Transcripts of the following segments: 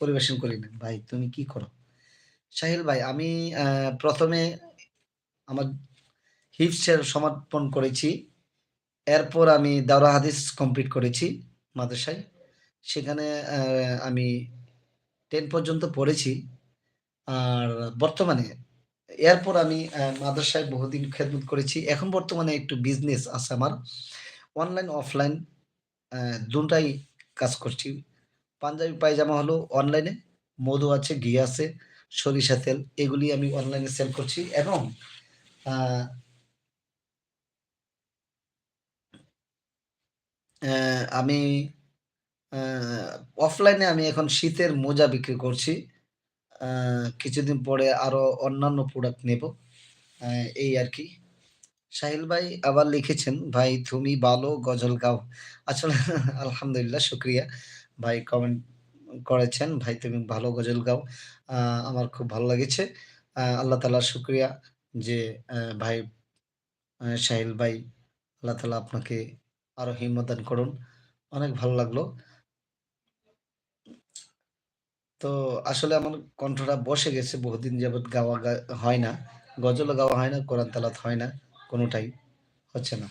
পরিবেশন করি না। ভাই তুমি কি করো? সাহিল ভাই আমি প্রথমে ১ম এ আমার হিফজের সমাপন করেছি। এরপর আমি দাওরা হাদিস কমপ্লিট করেছি মাদ্রাসায়। সেখানে আমি 10 পর্যন্ত পড়েছি। আর বর্তমানে এরপর আমি মাদ্রাসায় বহুদিন খেদমত করেছি। এখন বর্তমানে একটু বিজনেস আছে আমার। অনলাইন, অফলাইন অ্যা ২ টাই কাজ করছি। পাঞ্জাবি পায়জামা হলো অনলাইনে, মধু আছে, ঘি আছে, সরিষা তেল এগুলি আমি অনলাইনে সেল করছি এবং আমি অফলাইনে আমি এখন শীতের মোজা বিক্রি করছি। কিছুদিন পরে আরও অন্যান্য প্রোডাক্ট নেব। এই আর কি সাহিল ভাই আবার লিখেছেন, "ভাই তুমি ভালো গজল গাও।" আসলে আলহামদুলিল্লাহ শুকরিয়া। ভাই কমেন্ট করেছেন, "ভাই তুমি ভালো গজল গাও।" আমার খুব ভালো লেগেছে। আল্লাহ তাআলার শুক্রিয়া যে ভাই সাহিল ভাই আল্লাহ তালা আপনাকে আরও হিম্মত দান করুন। অনেক ভালো লাগল। তো আসলে আমার কণ্ঠটা বসে গেছে বহুদিন যাবৎ গাওয়া হয় না। গজলও গাওয়া হয় না, কোরআন তালাত হয় না। কোনোটাই হচ্ছে না।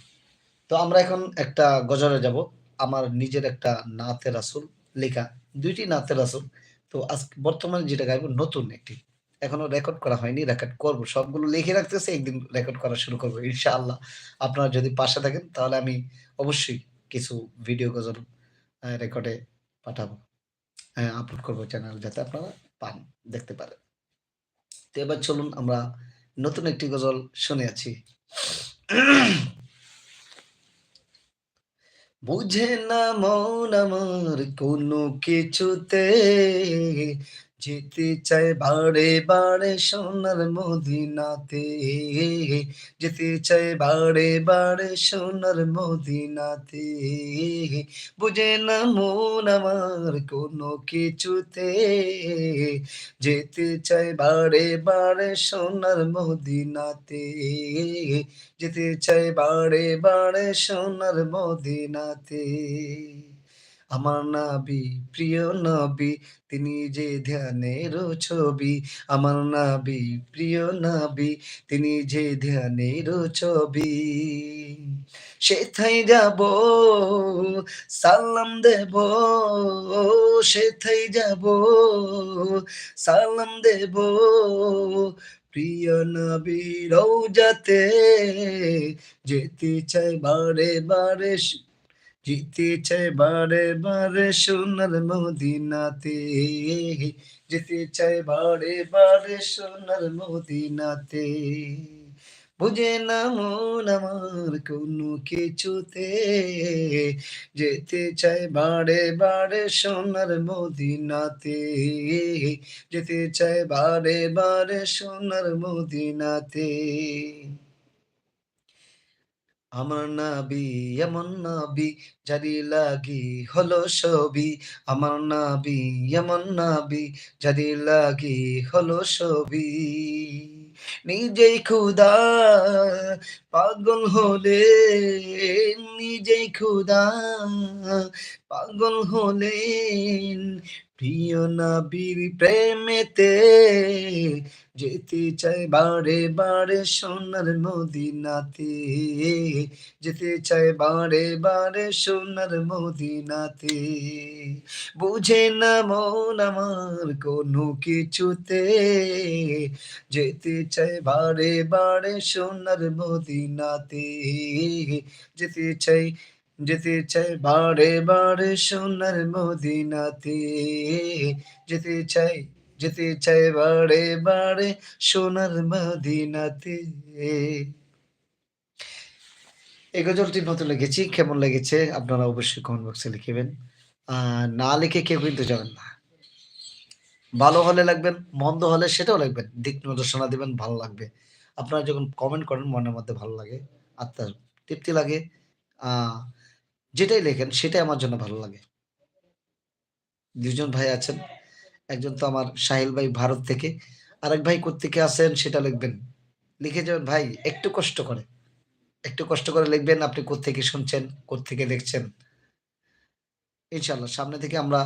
তো আমরা এখন একটা গজলে যাব। আমার নিজের একটা নাতে রাসূল লেখা। ২ টি নাতে তো আজ বর্তমানে যেটা গাইব নতুন একটি। এখনও রেকর্ড করা হয়নি, রেকর্ড করব। সবগুলো লিখে রাখতেছে একদিন রেকর্ড করা শুরু করব ইনশাআল্লাহ। আপনারা যদি পাশে থাকেন তাহলে আমি অবশ্যই কিছু ভিডিও গজল রেকর্ডে পাঠাবো। হ্যাঁ, আপলোড করব চ্যানেল যাতে আপনারা পান, দেখতে পারেন। তো এবার চলুন আমরা নতুন একটি গজল শুনে আছি। বুঝে না মন আমার কোনো কিছুতে। যেতে চায় বারে, বারে সোনার মদিনাতে। যেতে চায় বারে, বারে সোনার মদিনাতে। বুঝে না মন আমার কোনো কিছুতে যেতে চায় বারে, বারে সোনার মদিনাতে। যেতে চায় বারে, বারে সোনার মদিনাতে। আমার নাবি, প্রিয় নবী তিনি যে ধ্যানের ছবি। আমার নাবি, প্রিয় নবী তিনি যে ধ্যানেরও ছবি। সেথায় যাব সালাম দেব, সেথায় যাব সালাম দেব। প্রিয় নবীর রওজাতে যেতে চাই বারে, বারে যেতে চাই বারে, বারে সোনার মদিনাতে। যেতে চাই বারে, বারে সোনার মদিনাতে। বুঝে না মন আমার কোনো কিছুতে যেতে চাই বারে, বারে সোনার মদিনাতে। যেতে চাই বারে, বারে সোনার মদিনাতে। আমার নাবি, এমন নাবি যারি লাগি হলো সবই। আমার নাবি, এমন নাবি যারি লাগি হলো সবই। নিজেই খুদা পাগল হলে নিজেই খুদা পাগল হলেন। প্রিয় নবীর প্রেমেতে যেতে চাই বারে, বারে সোনার মদিনাতে। যেতে চাই বারে, বারে সোনার মদিনাতে। বুঝে না মন আমার কোনো কিছুতে যেতে চাই বারে, বারে সোনার মদিনাতে। যেতে চাই যেতে চাই বারে, বারে সোনার মদিনাতে। যেতে চাই যেতে চাই বারে, বারে সোনার মদিনাতে। এই গজলটি নতুন লিখেছি। কেমন লেগেছে আপনারা অবশ্যই কমেন্ট বক্সে লিখিবেন। না লিখে কেউ কিন্তু যাবেন না। ভালো হলে লাগবেন মন্দ হলে সেটাও লাগবেন দিক নির্দেশনা দেবেন ভালো লাগবে। আপনারা যখন কমেন্ট করেন মনের মধ্যে ভালো লাগে, আত্মার তৃপ্তি লাগে। যেটাই লেখেন সেটাই আমার জন্য ভালো লাগে। দুজন ভাই আছেন। একজন তো আমার সাহিল ভাই ভারত থেকে। আরেক ভাই কোত্থেকে আছেন সেটা লিখবেন। লিখে যাবেন ভাই একটু কষ্ট করে। একটু কষ্ট করে লিখবেন আপনি কোথেকে শুনছেন, কোথেকে দেখছেন। ইনশাল্লাহ সামনে থেকে আমরা